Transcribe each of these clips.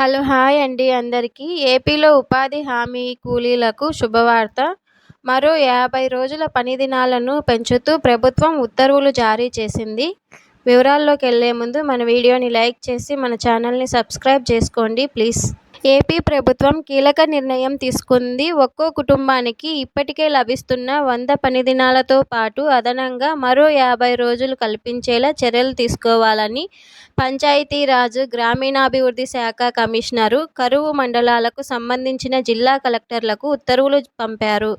Hello hi అండి అందరికీ. ఏపీలో ఉపాధి హామీ కూలీలకు శుభవార్త. మరో యాభై రోజుల పని దినాలను పెంచుతూ ప్రభుత్వం ఉత్తర్వులు జారీ చేసింది. వివరాల్లోకి వెళ్ళే ముందు మన వీడియోని లైక్ చేసి మన ఛానల్ని సబ్స్క్రైబ్ చేసుకోండి ప్లీజ్. ఏపీ ప్రభుత్వం కీలక నిర్ణయం తీసుకుంది. ఒక్కో కుటుంబానికి ఇప్పటికే లభిస్తున్న వంద పని దినాలతో పాటు అదనంగా మరో యాభై రోజులు కల్పించేలా చర్యలు తీసుకోవాలని పంచాయతీరాజ్ గ్రామీణాభివృద్ధి శాఖ కమిషనరు కరువు మండలాలకు సంబంధించిన జిల్లా కలెక్టర్లకు ఉత్తర్వులు పంపారు.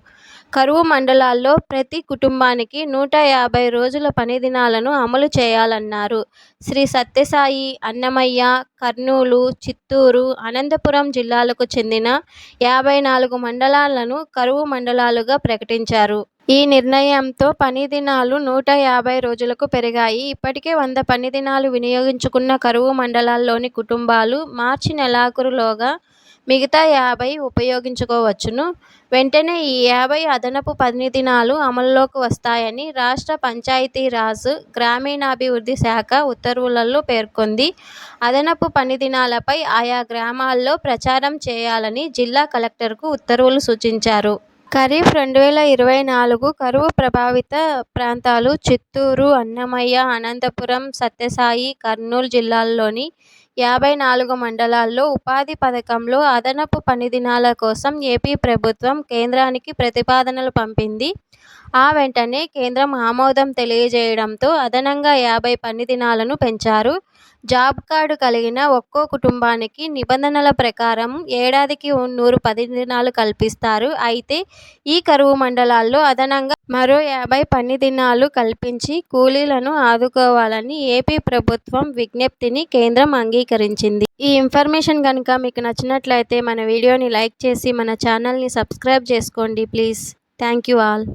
కరువు మండలాల్లో ప్రతి కుటుంబానికి నూట యాభై రోజుల పని దినాలను అమలు చేయాలన్నారు. శ్రీ సత్యసాయి అన్నమయ్య కర్నూలు చిత్తూరు అనంతపురం జిల్లాలకు చెందిన యాభై నాలుగు మండలాలను కరువు మండలాలుగా ప్రకటించారు. ఈ నిర్ణయంతో పని దినాలు నూట యాభై రోజులకు పెరిగాయి. ఇప్పటికే వంద పని దినాలు వినియోగించుకున్న కరువు మండలాల్లోని కుటుంబాలు మార్చి నెలాఖరులోగా మిగతా యాభై ఉపయోగించుకోవచ్చును. వెంటనే ఈ యాభై అదనపు పని దినాలు అమల్లోకి వస్తాయని రాష్ట్ర పంచాయతీరాజ్ గ్రామీణాభివృద్ధి శాఖ ఉత్తర్వులలో పేర్కొంది. అదనపు పని దినాలపై ఆయా గ్రామాల్లో ప్రచారం చేయాలని జిల్లా కలెక్టర్కు ఉత్తర్వులు సూచించారు. ఖరీఫ్ రెండు వేల ఇరవై నాలుగు కరువు ప్రభావిత ప్రాంతాలు చిత్తూరు అన్నమయ్య అనంతపురం సత్యసాయి కర్నూలు జిల్లాల్లోని యాభై నాలుగు మండలాల్లో ఉపాధి పథకంలో అదనపు పనిదినాల కోసం ఏపీ ప్రభుత్వం కేంద్రానికి ప్రతిపాదనలు పంపింది. ఆ వెంటనే కేంద్రం ఆమోదం తెలియజేయడంతో అదనంగా యాభై పని దినాలను పెంచారు. జాబ్ కార్డు కలిగిన ఒక్కో కుటుంబానికి నిబంధనల ప్రకారం ఏడాదికి నూరు పది దినాలు కల్పిస్తారు. అయితే ఈ కరువు మండలాల్లో అదనంగా మరో యాభై పని దినాలు కల్పించి కూలీలను ఆదుకోవాలని ఏపీ ప్రభుత్వం విజ్ఞప్తిని కేంద్రం అంగీకరించింది. ఈ ఇన్ఫర్మేషన్ కనుక మీకు నచ్చినట్లయితే మన వీడియోని లైక్ చేసి మన ఛానల్ని సబ్స్క్రైబ్ చేసుకోండి ప్లీజ్. Thank you all.